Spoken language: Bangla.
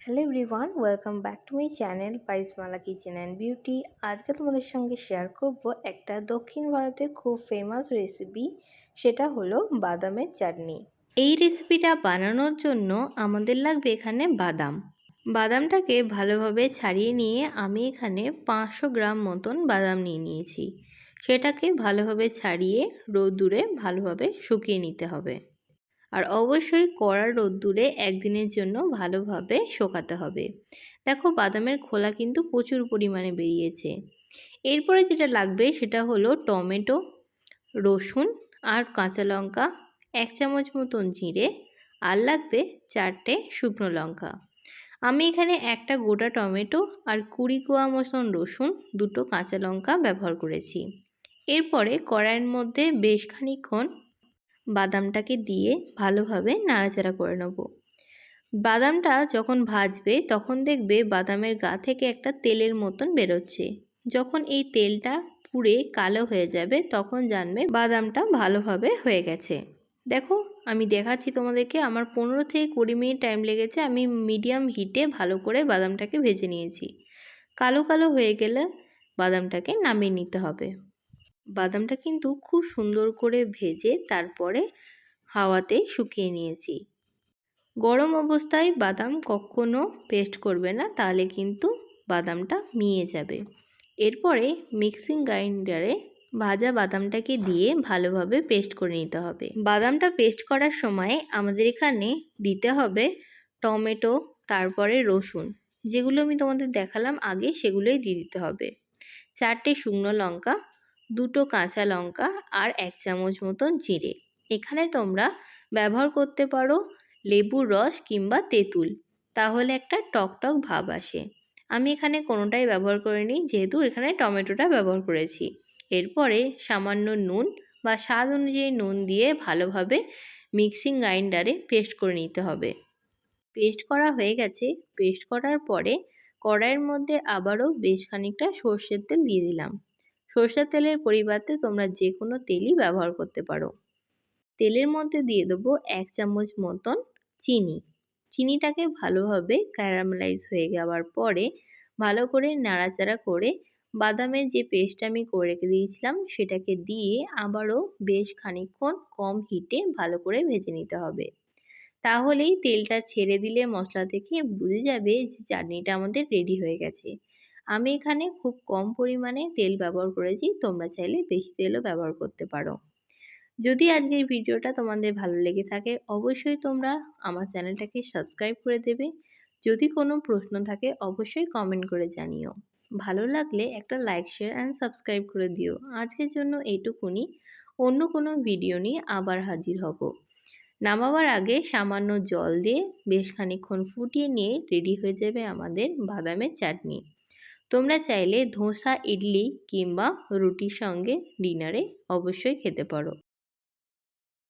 Hello everyone welcome back to my channel পাইসমালা kitchen and beauty আজকে তোমাদের সঙ্গে শেয়ার করব একটা দক্ষিণ ভারতের খুব ফেমাস রেসিপি সেটা হলো বাদামের চাটনি। এই রেসিপিটা বানানোর জন্য আমাদের লাগবে এখানে বাদাম। বাদামটাকে ভালোভাবে ছাড়িয়ে নিয়ে আমি এখানে পাঁচশো গ্রাম মতন বাদাম নিয়ে নিয়েছি। সেটাকে ভালোভাবে ছাড়িয়ে রোদ্দুরে ভালোভাবে শুকিয়ে নিতে হবে। আর অবশ্যই কড়া রোদ্দুরে একদিনের জন্য ভালোভাবে শোকাতে হবে। দেখো বাদামের খোলা কিন্তু প্রচুর পরিমাণে বেরিয়েছে। এরপরে যেটা লাগবে সেটা হলো টমেটো, রসুন আর কাঁচা লঙ্কা, এক চামচ মতন জিরে আর লাগবে চারটে শুকনো লঙ্কা। আমি এখানে একটা গোটা টমেটো আর কুড়ি কোয়া মতন রসুন দুটো কাঁচা লঙ্কা ব্যবহার করেছি। এরপরে কড়াইয়ের মধ্যে বেশ খানিক্ষণ বাদামটাকে দিয়ে ভালোভাবে নাড়াচাড়া করে নেব। বাদামটা যখন ভাজবে, তখন দেখবে বাদামের গা থেকে একটা তেলের মতন বেরোচ্ছে। যখন এই তেলটা পুড়ে কালো হয়ে যাবে, তখন জানবে বাদামটা ভালোভাবে হয়ে গেছে। দেখো, আমি দেখাচ্ছি তোমাদেরকে, আমার পনেরো থেকে কুড়ি মিনিট টাইম লেগেছে, আমি মিডিয়াম হিটে ভালো করে বাদামটাকে ভেজে নিয়েছি। কালো কালো হয়ে গেলে বাদামটাকে নামিয়ে নিতে হবে। বাদামটা কিন্তু খুব সুন্দর করে ভেজে তারপরে হাওয়াতে শুকিয়ে নিয়েছি। গরম অবস্থায় বাদাম কখনো পেস্ট করবে না, তাহলে কিন্তু বাদামটা মিয়ে যাবে। এরপরে মিক্সিং গ্রাইন্ডারে ভাজা বাদামটাকে দিয়ে ভালোভাবে পেস্ট করে নিতে হবে। বাদামটা পেস্ট করার সময় আমাদের এখানে দিতে হবে টমেটো, তারপরে রসুন। যেগুলো আমি তোমাদের দেখালাম আগে সেগুলোই দিয়ে দিতে হবে। চারটে শুকনো লঙ্কা দুটো কাঁচা লঙ্কা আর এক চামচ মতন জিরে। এখানে তোমরা ব্যবহার করতে পারো লেবুর রস কিংবা তেঁতুল। তাহলে একটা টক টক ভাব আসে। আমি এখানে কোনোটাই ব্যবহার করিনি, যেহেতু এখানে টমেটোটা ব্যবহার করেছি। এরপরে সামান্য নুন বা স্বাদ অনুযায়ী নুন দিয়ে ভালোভাবে মিক্সিং গ্রাইন্ডারে পেস্ট করে নিতে হবে। পেস্ট করা হয়ে গেছে। পেস্ট করার পরে কড়াইয়ের মধ্যে আবারও বেশ খানিকটা সর্ষের তেল দিয়ে দিলাম। সর্ষের তেলের পরিবর্তে তোমরা যে কোনো তেলই ব্যবহার করতে পারো। তেলের মধ্যে দিয়ে দেবো এক চামচ মতন চিনি। চিনিটাকে ভালোভাবে ক্যারামেলাইজ হয়ে যাওয়ার পরে ভালো করে নাড়াচাড়া করে বাদামের যে পেস্ট আমি করে রেখে দিয়েছিলাম সেটাকে দিয়ে আবারও বেশ খানিকক্ষণ কম হিটে ভালো করে ভেজে নিতে হবে। তাহলেই তেলটা ছেড়ে দিলে মশলা থেকে বুঝে যাবে যে চাটনিটা আমাদের রেডি হয়ে গেছে। আমি এখানে খুব কম পরিমাণে তেল ব্যবহার করেছি, তোমরা চাইলে বেশি তেলও ব্যবহার করতে পারো। যদি আজকের ভিডিওটা তোমাদের ভালো লেগে থাকে, অবশ্যই তোমরা আমার চ্যানেলটাকে সাবস্ক্রাইব করে দেবে। যদি কোনো প্রশ্ন থাকে, অবশ্যই কমেন্ট করে জানিও। ভালো লাগলে একটা লাইক, শেয়ার অ্যান্ড সাবস্ক্রাইব করে দিও। আজকের জন্য এইটুকুনি। অন্য কোনো ভিডিও নিয়ে আবার হাজির হব। নামাবার আগে সামান্য জল দিয়ে বেশ খানিক্ষণ ফুটিয়ে নিয়ে রেডি হয়ে যাবে আমাদের বাদামের চাটনি। তোমরা চাইলে ধোসা ইডলি কিংবা রুটির সঙ্গে ডিনারে অবশ্যই খেতে পারো।